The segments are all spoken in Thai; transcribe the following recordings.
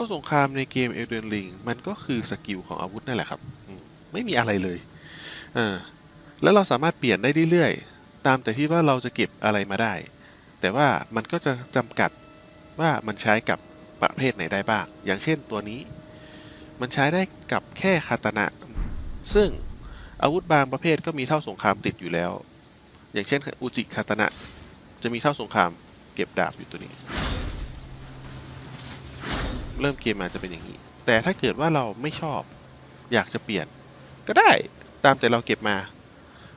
าสงครามในเกม Elden Ring มันก็คือสกิลของอาวุธนั่นแหละครับไม่มีอะไรเลยอแล้วเราสามารถเปลี่ยนได้เรื่อยๆ ตามแต่ที่ว่าเราจะเก็บอะไรมาได้ แต่ว่ามันก็จะจำกัดว่ามันใช้กับประเภทไหนได้บ้าง อย่างเช่นตัวนี้ มันใช้ได้กับแค่คาตานะ ซึ่งอาวุธบางประเภทก็มีเท่าสงครามติดอยู่แล้ว อย่างเช่นอุจิคาตานะ จะมีเท่าสงครามเก็บดาบอยู่ตัวนี้ เริ่มเกมมาจะเป็นอย่างนี้ แต่ถ้าเกิดว่าเราไม่ชอบ อยากจะเปลี่ยน ก็ได้ตามแต่เราเก็บมา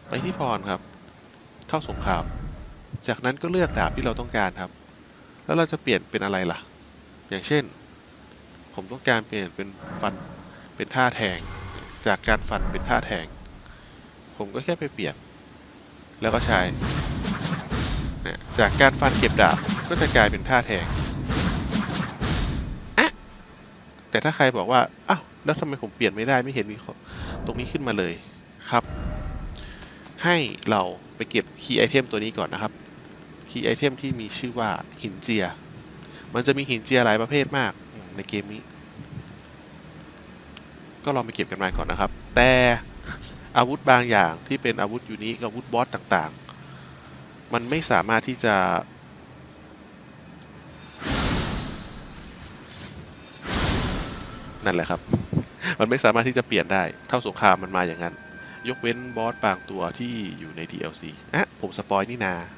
ไปที่พรครับ เท่าสงคราม จากนั้นก็เลือกดาบที่เราต้องการครับ แล้วเราจะเปลี่ยนเป็นอะไรล่ะ อย่างเช่น ผมต้องการเปลี่ยนเป็นฟันเป็นท่าแทง จากการฟันเป็นท่าแทง ผมก็แค่ไปเปลี่ยน แล้วก็ใช้จากการฟันเก็บดาบก็จะกลายเป็นท่าแทง แต่ถ้าใครบอกว่าอ้าวแล้วทำไมผมเปลี่ยนไม่ได้ไม่เห็นมีตรงนี้ขึ้นมาเลยครับ ให้เราไปเก็บคีย์ไอเทมตัวนี้ก่อนนะครับคีย์ไอเทมที่มีชื่อว่าหินเจีย มันจะมีหินเจียหลายประเภทมากในเกมนี้ ก็ลองไปเก็บกันมาก่อนนะครับ แต่อาวุธบางอย่างที่เป็นอาวุธยูนิคอาวุธบอสต่างๆ มันไม่สามารถที่จะ นั่นแหละครับ มันไม่สามารถที่จะเปลี่ยนได้ เท่าสงครามมันมาอย่างนั้น ยกเว้นบอสบางตัวที่อยู่ใน DLC อะผมสปอยนี่นา